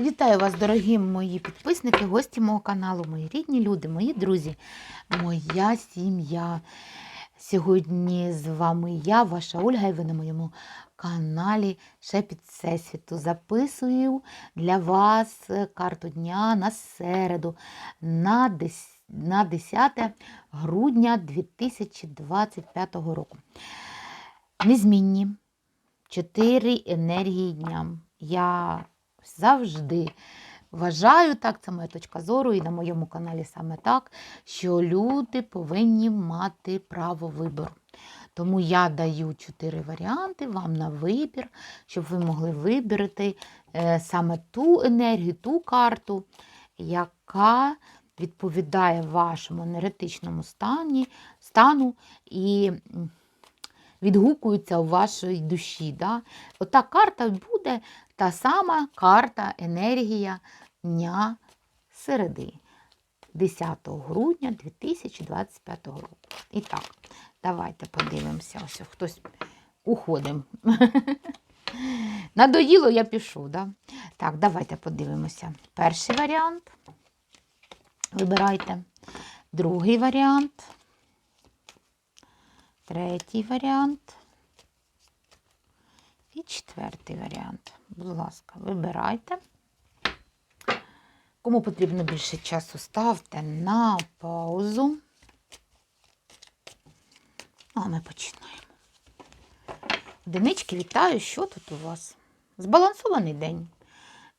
Вітаю вас, дорогі мої підписники, гості мого каналу, мої рідні люди, мої друзі, моя сім'я. Сьогодні з вами я, ваша Ольга, і ви на моєму каналі Шепіт Всесвіту. Записую для вас карту дня на середу, на 10 на 10 грудня 2025 року. Незмінні чотири енергії дня. Я завжди вважаю так, це моя точка зору, і на моєму каналі саме так, що люди повинні мати право вибору. Тому я даю чотири варіанти вам на вибір, щоб ви могли вибрати е, саме ту енергію, ту карту, яка відповідає вашому енергетичному стані, стану і відгукується у вашій душі. Да? Ота карта буде та сама карта енергія дня середи 10 грудня 2025 року. І так, давайте подивимося. Ось хтось уходимо. Надоїло, я пішов. Да? Так, давайте подивимося. Перший варіант. Вибирайте. Другий варіант. Третій варіант. І четвертий варіант. Будь ласка, вибирайте. Кому потрібно більше часу, ставте на паузу. А ми починаємо. Одинички, вітаю, що тут у вас? Збалансований день.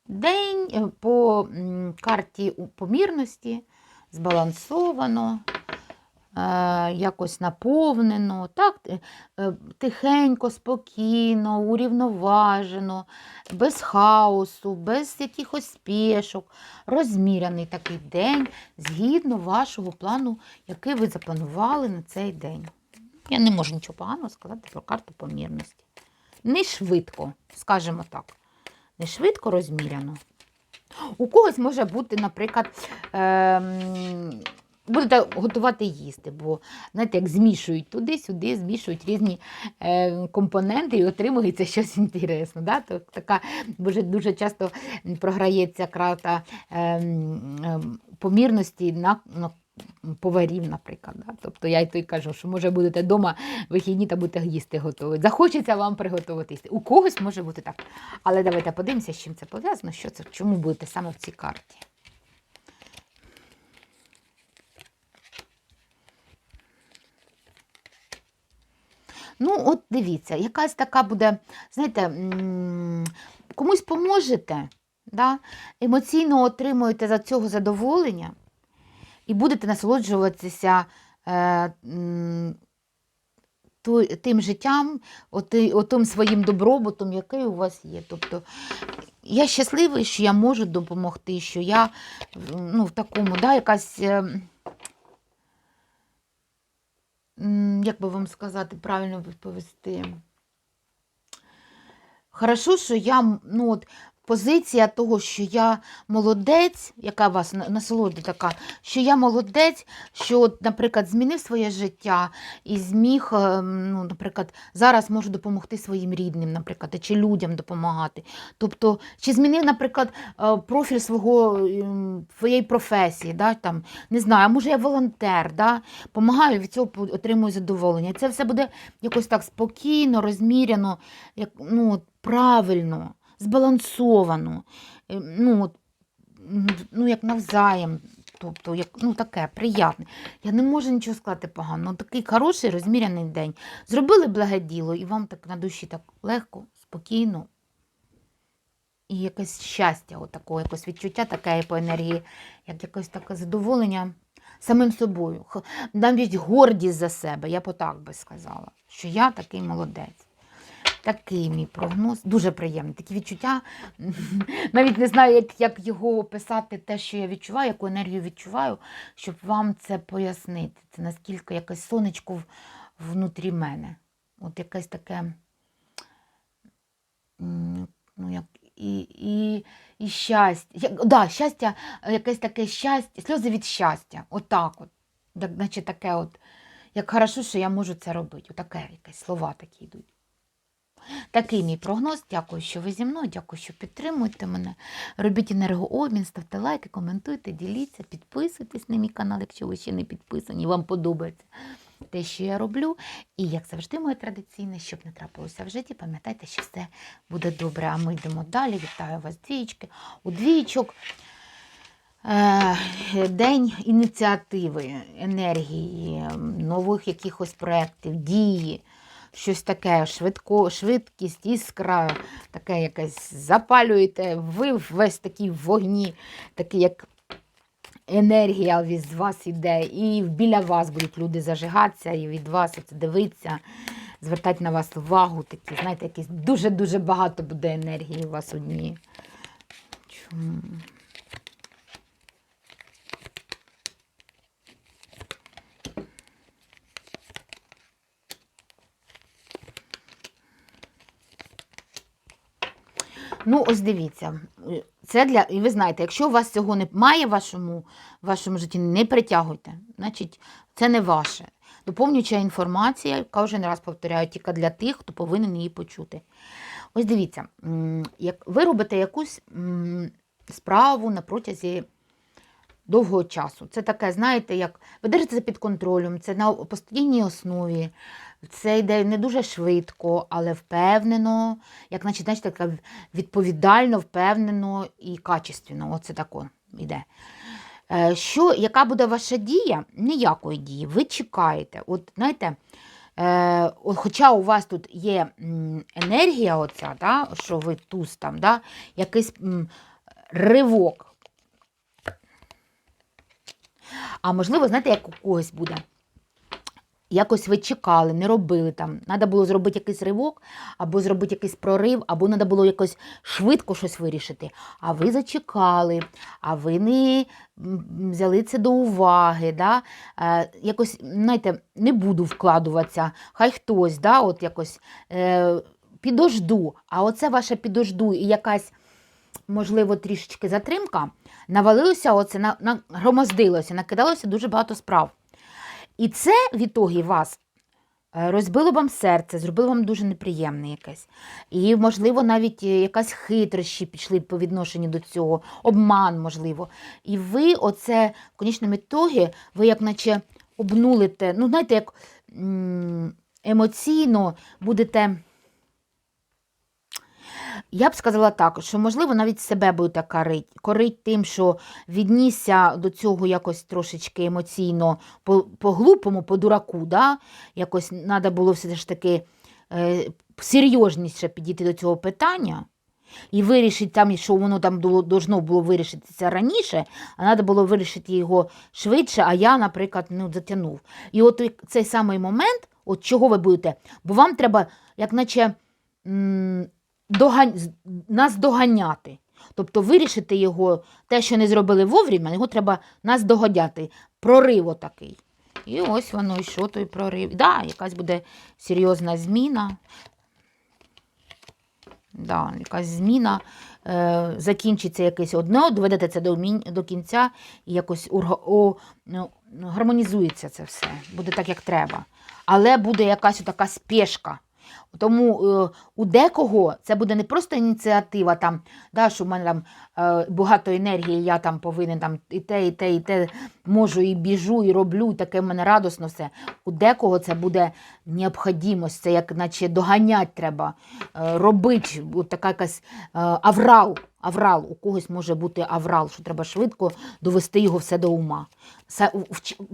День е, по карті помірності збалансовано, якось наповнено, так, е, е, тихенько, спокійно, урівноважено, без хаосу, без якихось спешок, розміряний такий день згідно вашого плану, який ви запланували на цей день. Я не можу нічого поганого сказати про карту помірності. Не швидко, скажімо так. Не швидко розміряно. У когось може бути, наприклад, ем, будете готувати їсти, бо знаєте, як змішують туди-сюди, змішують різні е, компоненти і отримується щось інтересне. Да? То, така дуже, дуже часто програється карта ем, ем, помірності на, на поварів, наприклад. Да? Тобто я й то й кажу, що може будете вдома вихідні та будете їсти готувати. Захочеться вам приготувати. У когось може бути так. Але давайте подивимося, з чим це пов'язано, що це, чому будете саме в цій карті. Ну, от дивіться, якась така буде, знаєте, комусь поможете, да? емоційно отримуєте за цього задоволення і будете насолоджуватися е, тим життям, оти- отим своїм добробутом, який у вас є. Тобто я щасливий, що я можу допомогти, що я ну, в такому, да, якась. е, Як би вам сказати, правильно відповісти? Хорошо, що я ну, от, позиція того, що я молодець, яка вас на- насолода така, що я молодець, що, наприклад, змінив своє життя і зміг, е, ну, наприклад, зараз можу допомогти своїм рідним, наприклад, чи людям допомагати. Тобто, чи змінив, наприклад, е, профіль свого ем, своєї професії, да, там, не знаю, може я волонтер, да, помагаю від цього отримую задоволення. Це все буде якось так спокійно, розміряно, як, ну, правильно, збалансовано, е, ну, ну, як навзаєм. Тобто, як, ну, таке приятне. Я не можу нічого сказати поганого. Такий хороший, розміряний день. Зробили благе діло, і вам так на душі так легко, спокійно. І якесь щастя, отакого, якось відчуття таке по енергії, як якесь таке задоволення самим собою. Навіть гордість за себе, я б отак би сказала, що я такий молодець. Такий мій прогноз, дуже приємний. Такі відчуття. Навіть не знаю, як, як його описати, те, що я відчуваю, яку енергію відчуваю, щоб вам це пояснити. Це наскільки якесь сонечко внутрі мене. От якесь таке. Ну, як, і, і, і щастя. Як, да, щастя, якесь таке щастя, сльози від щастя. Отак от. Так, наче таке от. Як хорошо, що я можу це робити. Отаке якесь слова такі йдуть. Такий мій прогноз. Дякую, що ви зі мною. Дякую, що підтримуєте мене. Робіть енергообмін, ставте лайки, коментуйте, діліться, підписуйтесь на мій канал, якщо ви ще не підписані, вам подобається те, що я роблю. І як завжди, моє традиційне, щоб не трапилося в житті, пам'ятайте, що все буде добре. А ми йдемо далі. Вітаю вас, двічки. У двічок. Е, День ініціативи, енергії, нових якихось проєктів, дії, щось таке, швидко, швидкість, іскра, таке якесь запалюєте, ви весь такий в вогні, такий як енергія від вас іде, і біля вас будуть люди зажигатися, і від вас оце дивитися, звертати на вас увагу, такі, знаєте, якісь дуже-дуже багато буде енергії у вас одні. Чому? Ну, ось дивіться, це для, і ви знаєте, якщо у вас цього немає в вашому, в вашому житті, не притягуйте. Значить, це не ваше. Доповнююча інформація, кожен раз повторяю, тільки для тих, хто повинен її почути. Ось дивіться, як ви робите якусь справу на протязі довгого часу. Це таке, знаєте, як ви держите під контролем, це на постійній основі. Це йде не дуже швидко, але впевнено, як наче, знаєте, така відповідально, впевнено і качественно. Оце тако йде. Е, Що, яка буде ваша дія? Ніякої дії. Ви чекаєте. От знаєте, е, хоча у вас тут є енергія, оця, да, що ви туз там, да, якийсь м, ривок. А можливо, знаєте, як у когось буде. Якось ви чекали, не робили там. Треба було зробити якийсь ривок, або зробити якийсь прорив, або треба було якось швидко щось вирішити. А ви зачекали, а ви не взяли це до уваги. Да? Е, якось, знаєте, не буду вкладуватися, хай хтось, да, от якось е, підожду. А оце ваше підожду і якась, можливо, трішечки затримка, навалилося, оце, на, нагромоздилося, накидалося дуже багато справ. І це в ітогі вас е, розбило вам серце, зробило вам дуже неприємне якесь. І, можливо, навіть е, якась хитрощі пішли по відношенню до цього, обман, можливо. І ви оце в конічному ітогі, ви як наче обнулите, ну, знаєте, як емоційно будете. Я б сказала так, що, можливо, навіть себе будете корить, корить тим, що віднісся до цього якось трошечки емоційно по- по-глупому, по-дураку, да? якось треба було все ж таки е, серйозніше підійти до цього питання. І вирішити там, що воно там должно було вирішитися раніше, а треба було вирішити його швидше, а я, наприклад, ну, затягнув. І от цей самий момент, от чого ви будете, бо вам треба, як наче, м, догань... нас доганяти. Тобто вирішити його, те, що не зробили вовремя, його треба нас догодяти. Прорив отакий. І ось воно, і що той прорив. Да, якась буде серйозна зміна. Да, якась зміна, е, закінчиться якесь одне, доведете це до, до кінця і якось урго, о, ну, гармонізується це все. Буде так, як треба. Але буде якась така спешка. Тому е, у декого це буде не просто ініціатива, там, да, що в мене там е, багато енергії, я там повинен там, і те, і те, і те можу, і біжу, і роблю, і таке в мене радосно все. У декого це буде необхідність, це як наче доганять треба, е, робити, от така якась е, аврал. Аврал, у когось може бути аврал, що треба швидко довести його все до ума.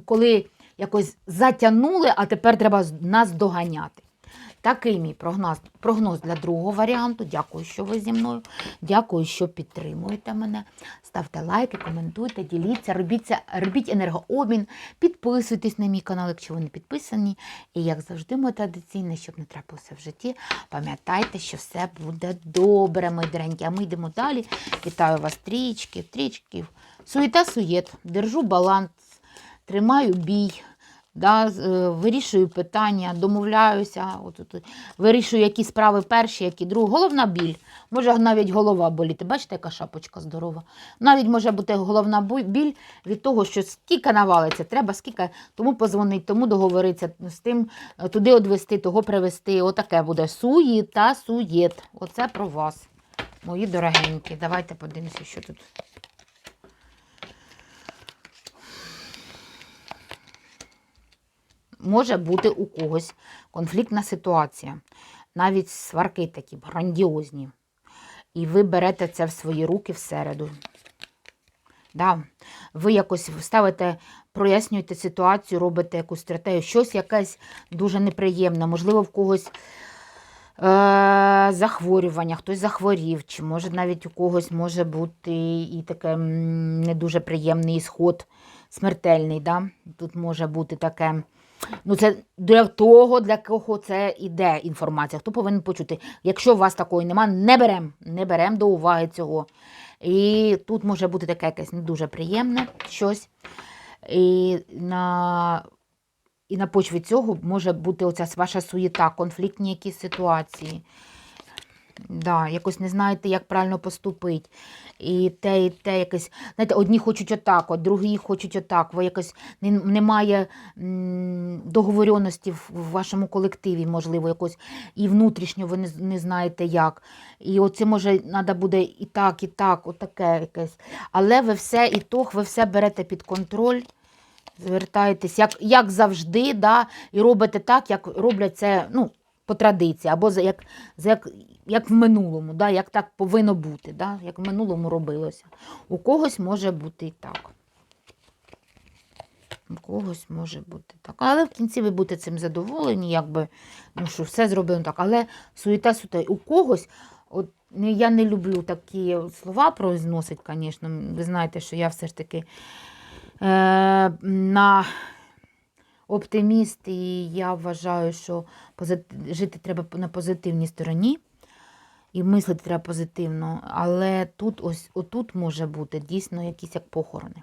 Коли якось затягнули, а тепер треба нас доганяти. Такий мій прогноз, прогноз для другого варіанту. Дякую, що ви зі мною. Дякую, що підтримуєте мене. Ставте лайки, коментуйте, діліться, робіть, це- робіть енергообмін, підписуйтесь на мій канал, якщо ви не підписані. І як завжди, моє традиційне, щоб не трапилося в житті, пам'ятайте, що все буде добре, мої доренькі. А ми йдемо далі. Вітаю вас, трічки, трічків. Суєта суєт, держу баланс, тримаю бій. Да, е, вирішую питання, домовляюся, от, от, вирішую, які справи перші, які другі. Головна біль. Може навіть голова боліти. Бачите, яка шапочка здорова. Навіть може бути головна біль від того, що скільки навалиться, треба скільки, тому позвонить, тому договоритися з тим, е, туди одвести, того привезти. Отаке буде суєта, суєт. Оце про вас, мої дорогенькі. Давайте подивимося, що тут. Може бути у когось конфліктна ситуація, навіть сварки такі грандіозні. І ви берете це в свої руки всереду. Да. Ви якось ставите, прояснюєте ситуацію, робите якусь стратегію, щось якесь дуже неприємне, можливо, в когось е- захворювання, хтось захворів, чи може навіть у когось може бути і таке не дуже приємний ісход смертельний. Да? Тут може бути таке. Ну, це для того, для кого це іде інформація. Хто повинен почути? Якщо у вас такої нема, не беремо, не беремо до уваги цього. І тут може бути таке якесь не дуже приємне щось. І на, і на почві цього може бути оця ваша суєта, конфліктні якісь ситуації. Да, якось не знаєте, як правильно поступити. І те, і те якесь. Знаєте, одні хочуть отак, от, другі хочуть отак. Ви якось не- немає в в вашому колективі, можливо, якось, і внутрішньо ви не, не знаєте як. І оце може треба буде і так, і так, отаке якесь. Але ви все, і тох, ви все берете під контроль. Звертаєтесь, як, як завжди, да, і робите так, як роблять це ну, по традиції, або за- як, як, як в минулому, да, як так повинно бути, да, як в минулому робилося. У когось може бути і так. У когось може бути так. Але в кінці ви будете цим задоволені, якби, ну що все зроблено так. Але суєта сута. У когось, от, я не люблю такі слова произносить, звісно. Ви знаєте, що я все ж таки е, на оптиміст, і я вважаю, що жити треба на позитивній стороні. І мислити треба позитивно, але тут ось отут може бути дійсно якісь як похорони.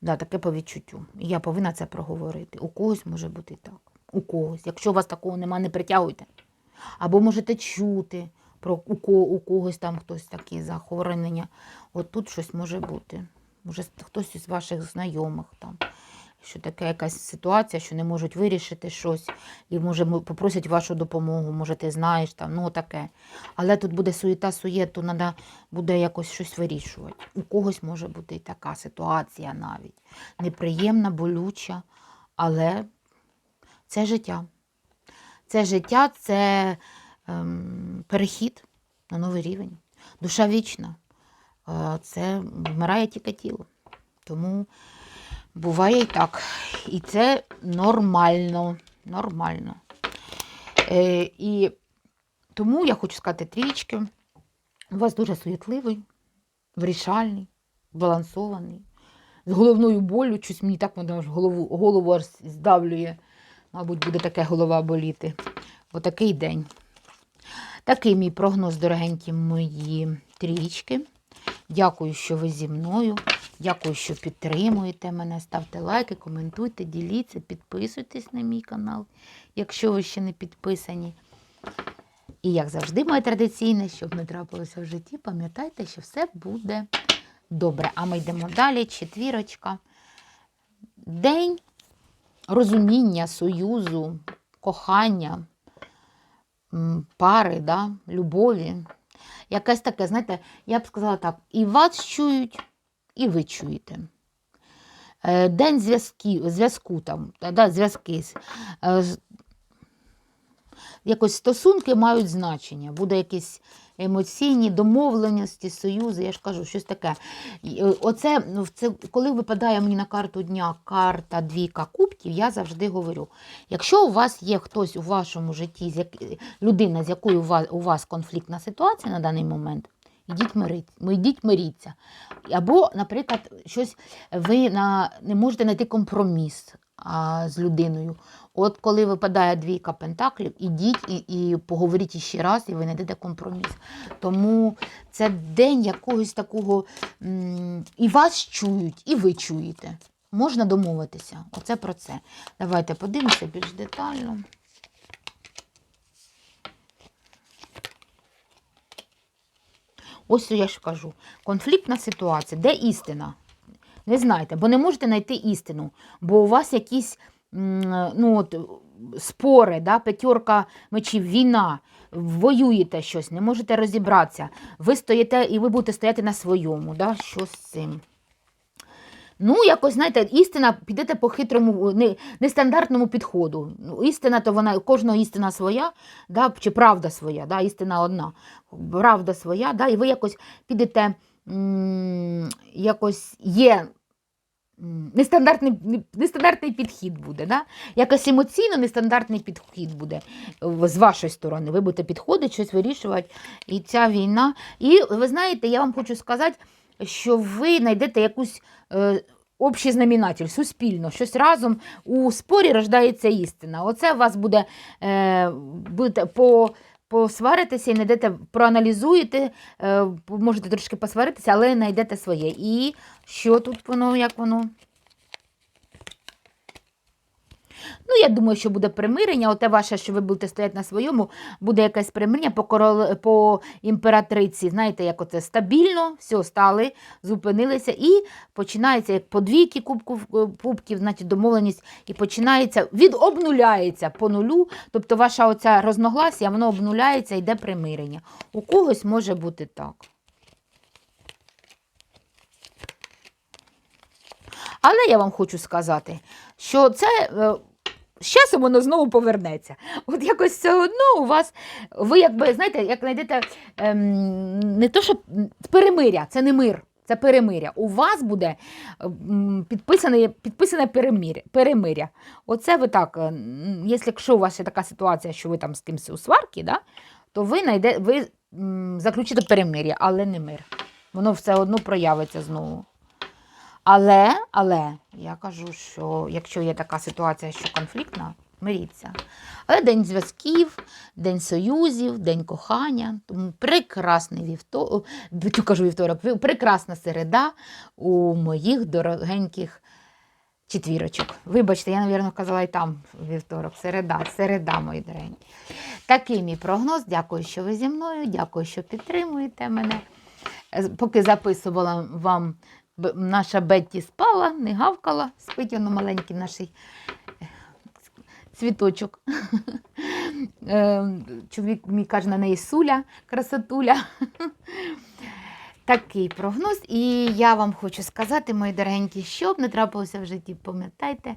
Да, таке по відчуттю. І я повинна це проговорити. У когось може бути так. У когось. Якщо у вас такого нема, не притягуйте. Або можете чути про у, ко, у когось там хтось такі захоронення. От тут щось може бути. Може, хтось із ваших знайомих там. Що таке якась ситуація, що не можуть вирішити щось, і може попросять вашу допомогу, може, ти знаєш там, ну таке. Але тут буде суєта, суєт, то треба буде якось щось вирішувати. У когось може бути і така ситуація навіть. Неприємна, болюча, але це життя. Це життя, це ем, перехід на новий рівень. Душа вічна. Це вмирає тільки тіло. Тому буває і так. І це нормально. Нормально. Е, і тому я хочу сказати трічки. У вас дуже суєтливий, вирішальний, балансований, з головною болю. Щось мені так воно голову, голову здавлює. Мабуть, буде таке голова боліти. Отакий день. Такий мій прогноз, дорогенькі мої трічки. Дякую, що ви зі мною. Дякую, що підтримуєте мене. Ставте лайки, коментуйте, діліться, підписуйтесь на мій канал, якщо ви ще не підписані. І як завжди, моє традиційне, щоб не трапилося в житті, пам'ятайте, що все буде добре. А ми йдемо далі. Четвірочка. День розуміння, союзу, кохання, пари, да, любові. Якесь таке, знаєте, я б сказала так, і вас чують, і ви чуєте. Е, День зв'язку там, та, да, зв'язки. Якось стосунки мають значення. Буде якісь емоційні домовленості, союзи, я ж кажу, щось таке. Е, Оце, ну, це, коли випадає мені на карту дня карта двійка кубків, я завжди говорю: якщо у вас є хтось у вашому житті, людина, з якою у вас, у вас конфліктна ситуація на даний момент, ідіть миріться, йдіть миріться. Або, наприклад, щось ви на... не можете знайти компроміс а, з людиною. От коли випадає двійка пентаклів, ідіть і, і поговоріть іще раз, і ви знайдете компроміс. Тому це день якогось такого і вас чують, і ви чуєте. можна домовитися. Оце про це. Давайте подивимося більш детально. Ось я ж кажу. Конфліктна ситуація. Де істина? Не знаєте, бо не можете знайти істину, бо у вас якісь ну, от, спори, да? п'ятерка мечів, війна, воюєте щось, не можете розібратися. Ви стоїте і ви будете стояти на своєму. Да? Що з цим? Ну, якось, знаєте, істина, підете по хитрому, не, нестандартному підходу. Ну, Істина, то вона, у кожного істина своя, да, чи правда своя, да, істина одна. Правда своя, да, і ви якось підете, якось є нестандартний, нестандартний підхід буде. Да? Якось емоційно нестандартний підхід буде з вашої сторони. Ви будете підходити, щось вирішувати. І ця війна. І ви знаєте, я вам хочу сказати, що ви знайдете якусь е, общий знаменатель, суспільно, щось разом у спорі рождається істина. Оце у вас буде, е, будете по. Посваритеся і знайдете, проаналізуєте, е, можете трошки посваритися, але знайдете своє. І що тут воно, як воно? Ну, я думаю, що буде примирення. Оте ваше, що ви будете стояти на своєму, буде якесь примирення по, корол... по імператриці. Знаєте, як оце стабільно, все, стали, зупинилися, і починається як по двійки кубків, кубків, значить домовленість, і починається, відобнуляється по нулю. Тобто ваша оця розногласія, воно обнуляється, йде примирення. У когось може бути так. Але я вам хочу сказати, що це е, з часом воно знову повернеться. От якось все одно у вас, ви якби, знаєте, як знайдете ем, не то, що перемиря, це не мир, це перемиря. У вас буде ем, підписане, підписане перемиря, перемиря. Оце ви так, е, якщо у вас є така ситуація, що ви там з кимось у сварці, да, то ви, знайде, ви заключите перемиря, але не мир. Воно все одно проявиться знову. Але, але я кажу, що якщо є така ситуація, що конфліктна, миріться. Але день зв'язків, день союзів, день кохання, тому прекрасний вівторок, кажу вівторок, прекрасна середа у моїх дорогеньких четвірочок. Вибачте, я, мабуть, казала і там вівторок, середа, середа, мої дорогенькі. Такий мій прогноз. Дякую, що ви зі мною, дякую, що підтримуєте мене. Поки записувала вам, наша Бетті спала, не гавкала, спить воно маленький наш е, цвіточок. Е, Чоловік мій каже на неї Суля, красотуля. Такий прогноз. І я вам хочу сказати, мої дорогенькі, що б не трапилося в житті, пам'ятайте,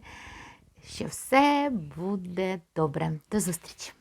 що все буде добре. До зустрічі!